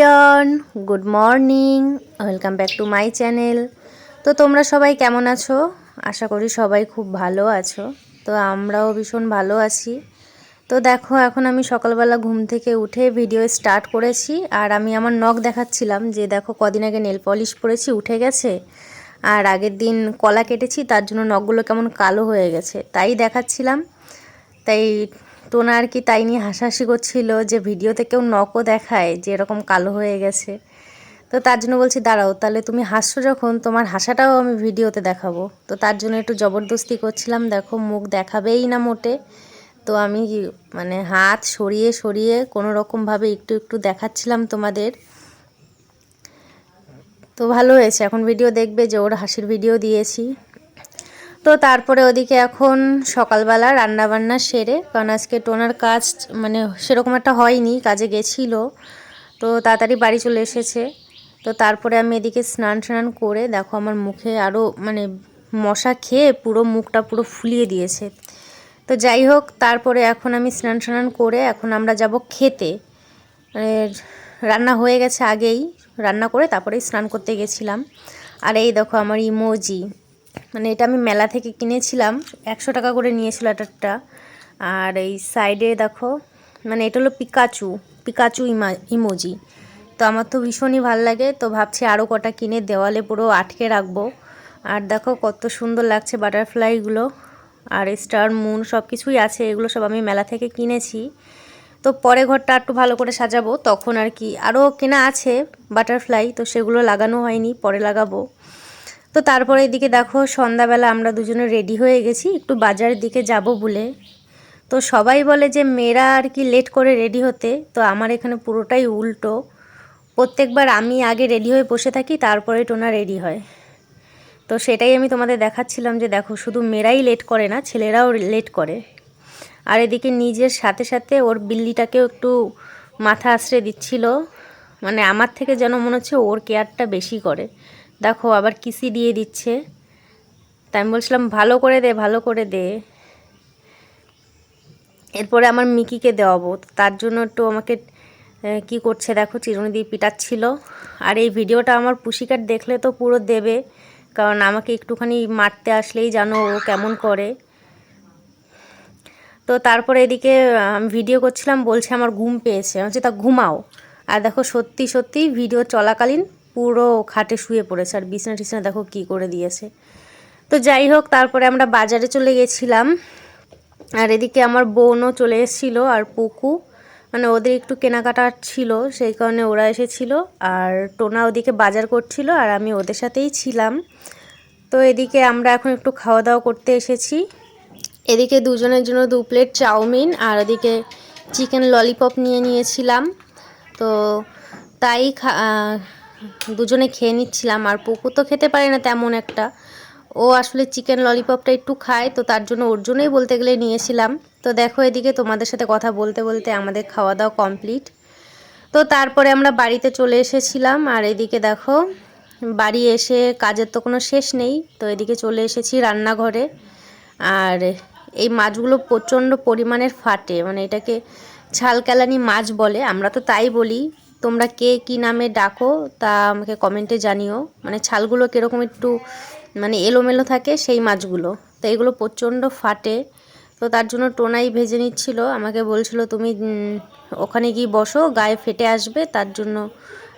Everyone, good morning, welcome back to my channel. তো তোমরা সবাই কেমন আছো? আশা করি সবাই খুব ভালো আছো। তো আমরাও ভীষণ ভালো আছি। তো দেখো, এখন আমি সকালবেলা ঘুম থেকে উঠে ভিডিও স্টার্ট করেছি, আর আমি আমার নখ দেখাচ্ছিলাম যে দেখো কদিন আগে নেল পলিশ পরেছি, উঠে গেছে, আর আগের দিন কলা কেটেছি, তার জন্য নখগুলো কেমন কালো হয়ে গেছে, তাই দেখাচ্ছিলাম। তাই টোনা আর কি তাই নিয়ে হাসাহাসি করছিল যে ভিডিওতে কেউ নখও দেখায় যে এরকম কালো হয়ে গেছে? তো তার জন্য বলছি, দাঁড়াও, তাহলে তুমি হাসছো যখন, তোমার হাসাটাও আমি ভিডিওতে দেখাবো। তো তার জন্য একটু জবরদস্তি করছিলাম, দেখো, মুখ দেখাবেই না মোটে। তো আমি মানে হাত সরিয়ে সরিয়ে কোনো রকমভাবে একটু একটু দেখাচ্ছিলাম তোমাদের। তো ভালো হয়েছে, এখন ভিডিও দেখবে যে ওর হাসির ভিডিও দিয়েছি। তো তারপরে ওদিকে এখন সকালবেলা রান্না বান্না সেরে, কারণ আজকে টোনার কাজ মানে সেরকম একটা হয়নি, কাজে গেছিল। তো তাড়াতাড়ি বাড়ি চলে এসেছে। তো তারপরে আমি এদিকে স্নান স্নান করে দেখো আমার মুখে আরও মানে মশা খেয়ে পুরো মুখটা পুরো ফুলিয়ে দিয়েছে। তো যাই হোক, তারপরে এখন আমি স্নান স্নান করে এখন আমরা যাব খেতে। মানে রান্না হয়ে গেছে আগেই, রান্না করে তারপরেই স্নান করতে গেছিলাম। আর এই দেখো আমার ইমোজি। মানে এটা আমি মেলা থেকে কিনেছিলাম। একশো টাকা করে নিয়েছিল একটা আর এই সাইডে দেখো মানে এটা হলো পিকাচু পিকাচু ইমা ইমোজি তো আমার তো ভীষণই ভালো লাগে, তো ভাবছি আরও কটা কিনে দেওয়ালে পুরো আটকে রাখব। আর দেখো কত সুন্দর লাগছে বাটারফ্লাইগুলো আর স্টার মুন সব কিছুই আছে, এগুলো সব আমি মেলা থেকে কিনেছি। তো পরে ঘরটা একটু ভালো করে সাজাবো, তখন আর কি। আরও কেনা আছে বাটারফ্লাই তো সেগুলো লাগানো হয়নি, পরে লাগাবো। তো তারপরে এদিকে দেখো সন্ধ্যাবেলা আমরা দুজনে রেডি হয়ে গেছি, একটু বাজারের দিকে যাব বলে। তো সবাই বলে যে মেয়েরা আর কি লেট করে রেডি হতে, তো আমার এখানে পুরোটাই উল্টো। প্রত্যেকবার আমি আগে রেডি হয়ে বসে থাকি, তারপরে টোনা রেডি হয়। তো সেটাই আমি তোমাদের দেখাচ্ছিলাম যে দেখো শুধু মেয়েরাই লেট করে না, ছেলেরাও লেট করে। আর এদিকে নিজের সাথে সাথে ওর বিল্লিটাকেও একটু মাথা আশ্রে দিচ্ছিল। মানে আমার থেকে যেন মনে হচ্ছে ওর কেয়ারটা বেশি করে। দেখো আবার কিসি দিয়ে দিচ্ছে। তাই আমি বলছিলাম, ভালো করে দে, ভালো করে দে। এরপরে আমার মিকিকে দেওয়াবো। তার জন্য একটু আমাকে কি করছে দেখো, চিরুনি দিয়ে পিটাচ্ছিল। আর এই ভিডিওটা আমার পুষিকার দেখলে তো পুরো দেবে। কারণ আমাকে একটুখানি মারতে আসলেই জানো ও কেমন করে। তো তারপরে এদিকে আমি ভিডিও করছিলাম, বলছে আমার ঘুম পেয়েছে। হচ্ছে তা ঘুমাও। আর দেখো সত্যি সত্যি ভিডিও চলাকালীন পুরো খাটে শুয়ে পড়েছে। আর বিছনা টিছনা দেখো কি করে দিয়েছে। তো যাই হোক, তারপরে আমরা বাজারে চলে গেছিলাম। আর এদিকে আমার বোনও চলে এসেছিল আর পুকু। মানে ওদের একটু কেনাকাটা ছিল, সেই কারণে ওরা এসেছিল। আর টোনা ওদিকে বাজার করছিল আর আমি ওদের সাথেই ছিলাম। তো এদিকে আমরা এখন একটু খাওয়া দাওয়া করতে এসেছি। এদিকে দুজনের জন্য দু প্লেট চাউমিন আর ওদিকে চিকেন ললিপপ নিয়ে নিয়েছিলাম। তো তাই দুজনে খেয়ে নিচ্ছিলাম, আর পুকু তো খেতে পারে না তেমন একটা। ও আসলে চিকেন ললিপপটা একটু খায়, তো তার জন্য ওর জন্যই বলতে গেলে নিয়েছিলাম। তো দেখো এদিকে তোমাদের সাথে কথা বলতে বলতে আমাদের খাওয়া দাওয়া কমপ্লিট তো তারপরে আমরা বাড়িতে চলে এসেছিলাম, আর এদিকে দেখো, বাড়ি এসে কাজের তো কোনো শেষ নেই, তো এদিকে চলে এসেছি রান্নাঘরে। আর এই মাছগুলো প্রচণ্ড পরিমাণের ফাটে মানে এটাকে ঝালকালানি মাছ বলে, আমরা তো তাই বলি। তোমরা কে কি নামে ডাকো তা আমাকে কমেন্টে জানিও। মানে ছালগুলো কীরকম একটু মানে এলোমেলো থাকে সেই মাছগুলো। তো এগুলো প্রচণ্ড ফাটে। তো তার জন্য টোনাই ভেজে নিচ্ছিল। আমাকে বলছিল, তুমি ওখানে গিয়ে বসো, গায়ে ফেটে আসবে। তার জন্য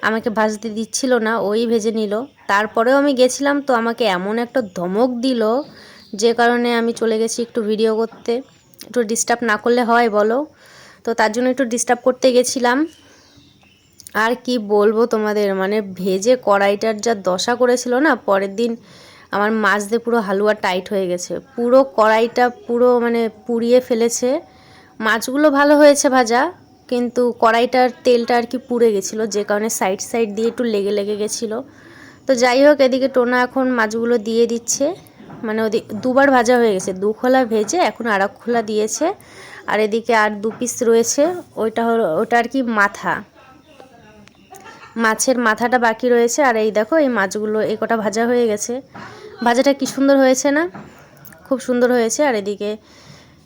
আমাকে ভাজতে দিচ্ছিল না। ওই ভেজে নিল। তারপরেও আমি গেছিলাম তো আমাকে এমন একটা ধমক দিল যে কারণে আমি চলে গেছি একটু ভিডিও করতে। একটু ডিস্টার্ব না করলে হয় বলো। তো তার জন্য একটু ডিস্টার্ব করতে গেছিলাম। আর কি বলব তোমাদের? মানে ভেজে কড়াইটার যা দশা করেছিল না, পরের দিন আমার মাছ দিয়ে পুরো হালুয়া টাইট হয়ে গেছে। পুরো কড়াইটা পুরো মানে পুড়িয়ে ফেলেছে। মাছগুলো ভালো হয়েছে ভাজা, কিন্তু কড়াইটার তেলটা আর কি পুড়ে গেছিল, যে কারণে সাইড সাইড দিয়ে একটু লেগে লেগে গেছিল। তো যাই হোক, এদিকে টোনা এখন মাছগুলো দিয়ে দিচ্ছে। মানে ওদিক দুবার ভাজা হয়ে গেছে। দু খোলা ভেজে এখন আর খোলা দিয়েছে। আর এদিকে আর দু পিস রয়েছে। ওইটা হলো, ওটা আর কি মাথা। মাছের মাথাটা বাকি রয়েছে, আর এই দেখো, এই মাছগুলো এই কটা ভাজা হয়ে গেছে। ভাজাটা কি সুন্দর হয়েছে না? খুব সুন্দর হয়েছে, আর এদিকে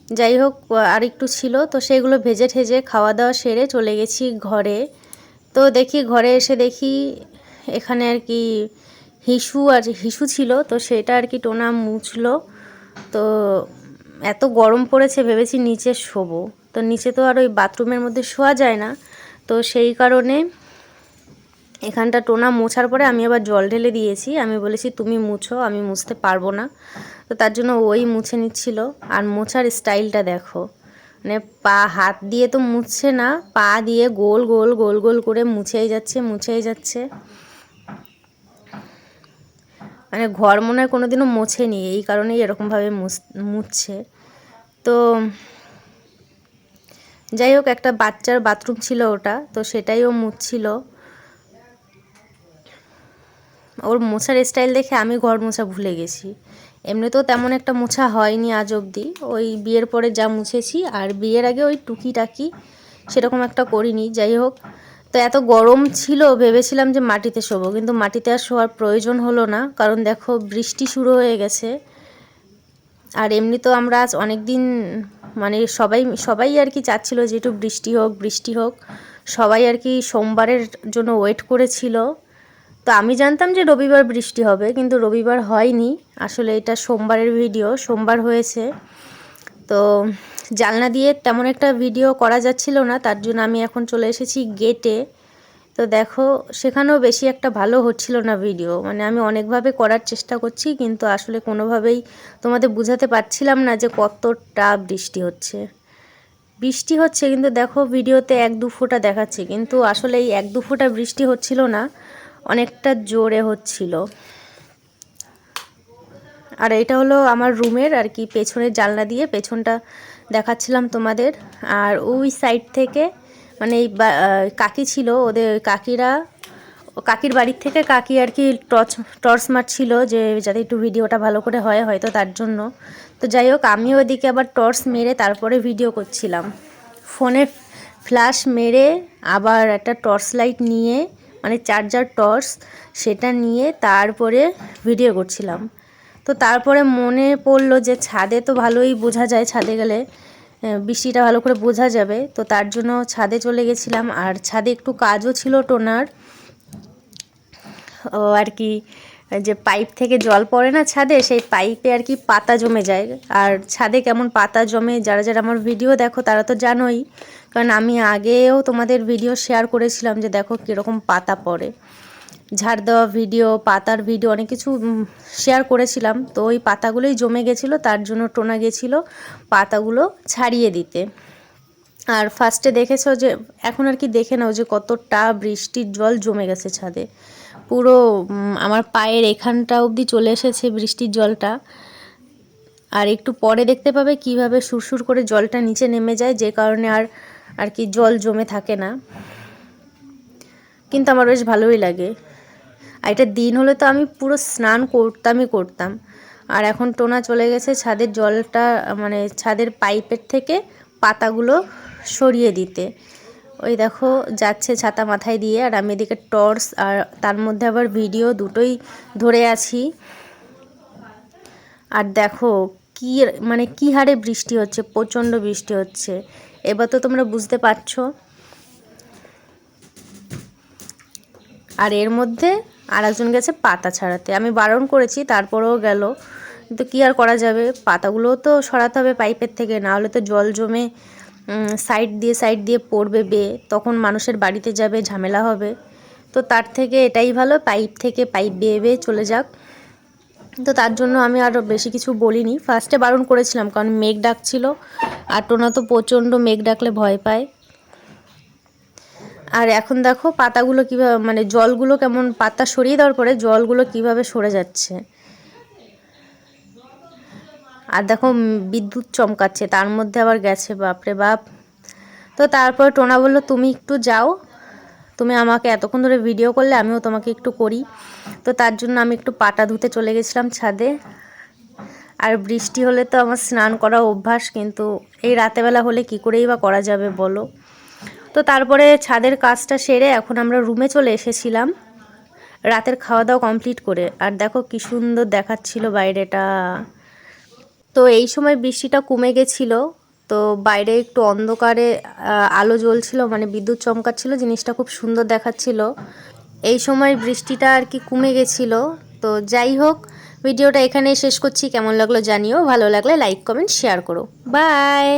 যাই হোক, আর একটু ছিল, তো সেগুলো ভেজে ঠেজে খাওয়া দাওয়া সেরে চলে গেছি ঘরে। তো দেখি ঘরে এসে দেখি এখানে আর কি হিসু আর হিসু ছিল, তো সেটা আর কি টোনা মুছলো। তো এত গরম পড়েছে ভেবেছি নিচে শোবো। তো নিচে তো আর ওই বাথরুমের মধ্যে শোয়া যায় না। তো সেই কারণে এখানটা টোনা মোছার পরে আমি আবার জল ঢেলে দিয়েছি। আমি বলেছি, তুমি মুছো, আমি মুছতে পারব না। তো তার জন্য ওই মুছে নিচ্ছিল। আর মোছার স্টাইলটা দেখো মানে পা, হাত দিয়ে তো মুছছে না, পা দিয়ে গোল গোল গোল গোল করে মুছেই যাচ্ছে মুছেই যাচ্ছে। মানে ঘর মনে হয় কোনোদিনও মোছেনি, এই কারণেই এরকমভাবে মুছছে। তো যাই হোক, একটা বাচ্চার বাথরুম ছিল ওটা, তো সেটাই ও মুছছিল। ওর মোছার স্টাইল দেখে আমি ঘর মোছা ভুলে গেছি। এমনিতেও তেমন একটা মোছা হয়নি আজ অবধি। ওই বিয়ের পরে যা মুছেছি, আর বিয়ের আগে ওই টুকি টাকি সেরকম একটা করিনি। যাই হোক, তো এত গরম ছিল, ভেবেছিলাম যে মাটিতে শোবো, কিন্তু মাটিতে আর শোয়ার প্রয়োজন হলো না, কারণ দেখো বৃষ্টি শুরু হয়ে গেছে। আর এমনি তো আমরা আজ অনেক দিন মানে সবাই সবাই আর কি চাচ্ছিল যে একটু বৃষ্টি হোক বৃষ্টি হোক। সবাই আর কি সোমবারের জন্য ওয়েট করেছিল। তো আমি জানতাম যে রবিবার বৃষ্টি হবে, কিন্তু রবিবার হয়নি। আসলে এটা সোমবারের ভিডিও, সোমবার হয়েছে। তো জানলা দিয়ে তেমন একটা ভিডিও করা যাচ্ছিল না, তার জন্য আমি এখন চলে এসেছি গেটে। তো দেখো, সেখানেও বেশি একটা ভালো হচ্ছিল না ভিডিও। মানে আমি অনেকভাবে করার চেষ্টা করছি, কিন্তু আসলে কোনোভাবেই তোমাদের বুঝাতে পারছিলাম না যে কতটা বৃষ্টি হচ্ছে। বৃষ্টি হচ্ছে, কিন্তু দেখো, ভিডিওতে এক দু ফোঁটা দেখাচ্ছে, কিন্তু আসলে এই এক দু ফোঁটা বৃষ্টি হচ্ছিল না। অনেকটা জোরে হচ্ছিল। আর এটা হলো আমার রুমের আর কি, পেছনের জানলা দিয়ে পেছনটা দেখাচ্ছিলাম তোমাদের। আর ওই সাইড থেকে মানে এই কাকি ছিল, ওদের কাকিরা, কাকির বাড়ির থেকে কাকি আর কি টর্চ টর্চ মারছিল যে যাতে একটু ভিডিওটা ভালো করে হয় হয়তো তার জন্য। তো যাই হোক, আমিও ওদিকে আবার টর্চ মেরে তারপরে ভিডিও করছিলাম। ফোনে ফ্ল্যাশ মেরে আবার একটা টর্চ লাইট নিয়ে মানে চার্জার টর্চ, সেটা নিয়ে তারপরে ভিডিও করছিলাম। তো তারপরে মনে পড়ল যে ছাদে তো ভালোই বোঝা যায়, ছাদে গেলে বৃষ্টিটা ভালো করে বোঝা যাবে। তো তার জন্য ছাদে চলে গেছিলাম, আর ছাদে একটু কাজও ছিল টোনার। আর কি যে পাইপ থেকে জল পড়ে না ছাদে, সেই পাইপে আর কি পাতা জমে যায়। আর ছাদে কেমন পাতা জমে, যারা যারা আমার ভিডিও দেখো তারা তো জানোই। কারণ আমি আগেও তোমাদের ভিডিও শেয়ার করেছিলাম যে দেখো কীরকম পাতা পড়ে। ঝাড় দেওয়া ভিডিও, পাতার ভিডিও, অনেক কিছু শেয়ার করেছিলাম। তো ওই পাতাগুলোই জমে গেছিল, তার জন্য টোনা গেছিল পাতাগুলো ছাড়িয়ে দিতে। আর ফার্স্টে দেখেছ যে, এখন আর কি দেখে নাও যে কতটা বৃষ্টির জল জমে গেছে ছাদে। পুরো আমার পায়ের এখানটা অবধি চলে এসেছে বৃষ্টির জলটা। আর একটু পরে দেখতে পাবে কীভাবে সুরসুর করে জলটা নিচে নেমে যায়, যে কারণে আর আর কি জল জমে থাকে না। কিন্তু আমার বেশ ভালোই লাগে। আর এটা দিন হলে তো আমি পুরো স্নান করতামই করতাম। আর এখন টোনা চলে গেছে ছাদের জলটা মানে ছাদের পাইপের থেকে পাতাগুলো সরিয়ে দিতে। ওই দেখো, যাচ্ছে ছাতা মাথায় দিয়ে, আর আমি এদিকে টর্চ আর তার মধ্যে আবার ভিডিও দুটোই ধরে আছি। আর দেখো, কি মানে কী হারে বৃষ্টি হচ্ছে, প্রচণ্ড বৃষ্টি হচ্ছে। এবার তো তোমরা বুঝতে পারছ। আর এর মধ্যে আর একজন গেছে পাতা ছাড়াতে। আমি বারণ করেছি, তারপরেও গেল। কিন্তু কী আর করা যাবে? পাতাগুলোও তো সরাতে হবে পাইপের থেকে না হলে তো জল জমে সাইড দিয়ে সাইড দিয়ে পড়বে বে, তখন মানুষের বাড়িতে যাবে, ঝামেলা হবে। তো তার থেকে এটাই ভালো পাইপ থেকে পাইপ বেয়ে বেয়ে চলে যাক। তো তার জন্য আমি আরও বেশি কিছু বলিনি। ফার্স্টে বারণ করেছিলাম, কারণ মেঘ ডাকছিল। আর টোনা তো প্রচণ্ড মেঘ ডাকলে ভয় পায়। আর এখন দেখো পাতাগুলো কীভাবে মানে জলগুলো কেমন, পাতা সরিয়ে দেওয়ার পরে জলগুলো কীভাবে সরে যাচ্ছে। আর দেখো বিদ্যুৎ চমকাচ্ছে, তার মধ্যে আবার গেছে, বাপরে বাপ। তো তারপর টোনা বলল, তুমি একটু যাও, তুমি আমাকে এতক্ষণ ধরে ভিডিও করলে, আমিও তোমাকে একটু করি। তো তার জন্য আমি একটু পাটা ধুতে চলে গেছিলাম ছাদে। আর বৃষ্টি হলে তো আমার স্নান করা অভ্যাস, কিন্তু এই রাতেবেলা হলে কি করেই বা করা যাবে বলো? তো তারপরে ছাদের কাজটা সেরে এখন আমরা রুমে চলে এসেছিলাম, রাতের খাওয়া দাওয়া কমপ্লিট করে। আর দেখো কি সুন্দর দেখাচ্ছিল বাইরেটা। তো এই সময় বৃষ্টিটা কমে গেছিল, তো বাইরে একটু অন্ধকারে আলো জ্বলছিল মানে বিদ্যুৎ চমকাচ্ছিল, জিনিসটা খুব সুন্দর দেখাচ্ছিল। এই সময় বৃষ্টিটা আর কি কমে গেছিল, তো যাই হোক, ভিডিওটা এখানে শেষ করছি। কেমন লাগল জানিও, ভালো লাগলে লাইক, কমেন্ট, শেয়ার করো। বাই!